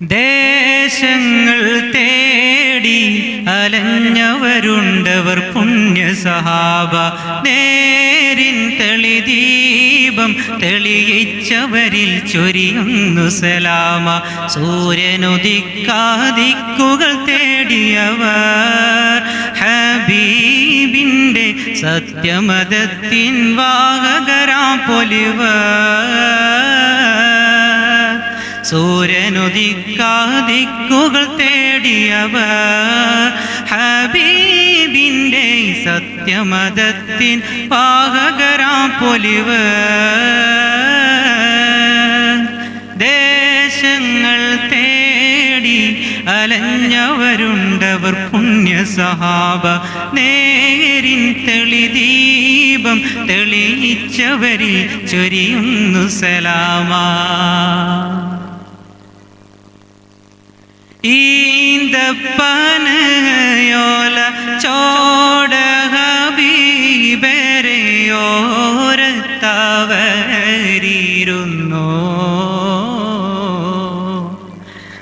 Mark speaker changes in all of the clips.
Speaker 1: ദേശങ്ങൾ തേടി അലഞ്ഞവരുണ്ടവർ പുണ്യ സഹാബ നേരിൻ തെളിദീപം തെളിയിച്ചവരിൽ ചൊരിയുന്നു സലാമ. സൂര്യനുദിക്കാതിക്കുകൾ തേടിയവർ. ഹബീബിന്റെ സത്യമതത്തിൻ വാഹകരാം പൊലിവർ. സൂര്യനുദിക്കാദിക്കുകൾ തേടിയവർ ഹബീബിന്റെ സത്യമതത്തിൻ പാകകരാം പൊലിവ് ദേശങ്ങൾ തേടി അലഞ്ഞവരുണ്ടവർ പുണ്യ സഹാബ നേരിൻ തെളിദീപം തെളിയിച്ചവരിൽ ചൊരിയുന്നു സലാമാ. ഈന്തപ്പനയോല ചോട ഹബീബരയോരത്തവരിരുന്നു?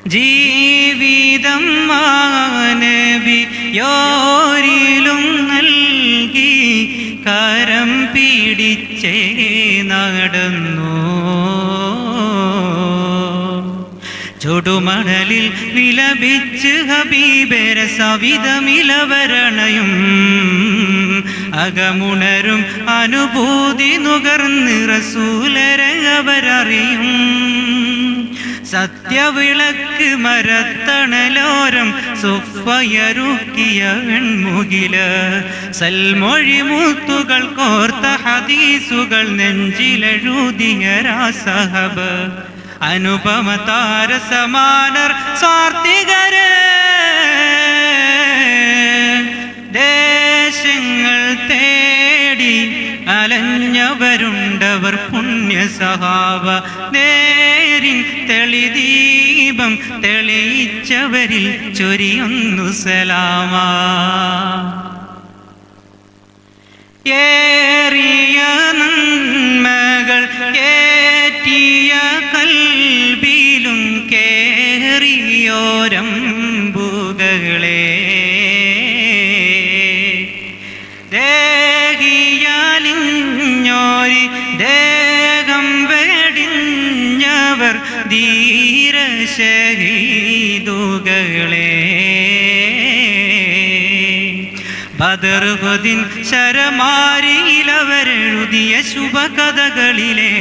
Speaker 1: ജീവിതം മാനവി യോരിലും നൽകി കരം പിടിച്ചേ നടന്നു. ചുടുമണലിൽ വിലപിച്ച് ഹബീബര സവിതമിലവരണയും അകമുണരും അനുഭൂതി നുകർന്ന് റസൂലരെ അവരറിയും. സത്യവിളക്ക് മരത്തണലോരം സുഫയറുക്കിയ വെൺമുകിൽ സൽമൊഴി മൂത്തുകൾ കോർത്ത ഹദീസുകൾ നെഞ്ചിലെഴുതിയ രാസഹബ്. അനുപമ താരസമാനർ സ്വാർത്ഥികര് ദേശങ്ങൾ തേടി അലഞ്ഞവരുണ്ടവർ പുണ്യ സഹാവ നേരിൻ തെളിദീപം തെളിയിച്ചവരിൽ ചൊരിയൊന്നു സലാമാ. ഏറിയ ദേഹിയാലിഞ്ഞോരി ദേഹം വെടിഞ്ഞവർ ധീരശഹീദുകളെ. ബദർഹുദിൻ ശരമാരിയിലവരെഴുതിയ ശുഭകഥകളിലെ.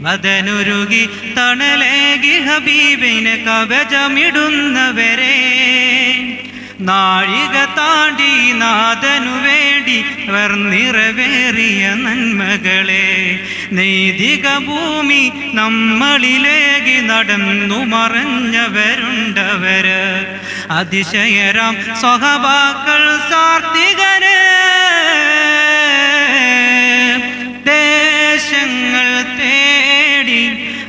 Speaker 1: മദനുരുകി തണലേകി ഹബീബിന് കവചമിടുന്നവരെ. നാഴിക താണ്ടി നാഥനു അവർ നിറവേറിയ നന്മകളെ നൈതിക ഭൂമി നമ്മളിലേകി നടന്നു മറഞ്ഞവരുണ്ടവര്. അതിശയരാം സ്വഹബാക്കൾ സാർത്തികര്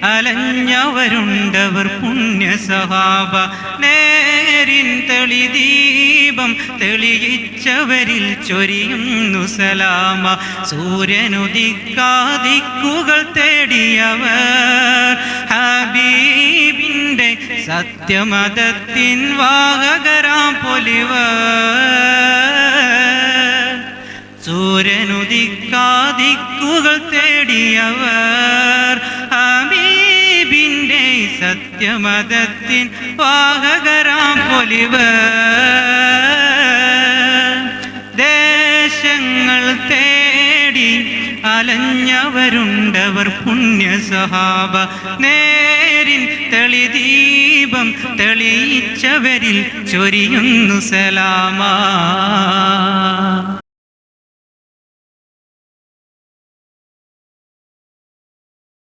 Speaker 1: അലഞ്ഞവരുണ്ടവർ പുണ്യ സഹാബ നേരിൻ തെളിദീപം തെളിയിച്ചവരിൽ ചൊരിയുന്നു സലാമ. സൂര്യനുദിക്കാതിക്കുകൾ തേടിയവർ. ഹബീബിന്റെ സത്യമതത്തിൻ വാഹകരാം പൊലിവർ. സൂര്യനുദിക്കാതിക്കുകൾ തേടിയവർ. ഹബീബിന്റെ സത്യമതത്തിൻ വാഹകരാം പൊലിവ്. ദേശങ്ങൾ തേടി അലഞ്ഞവരുണ്ടവർ പുണ്യ സഹാബ നേരിൻ തെളിദീപം തെളിയിച്ചവരിൽ ചൊരിയുന്നു സലാമാ.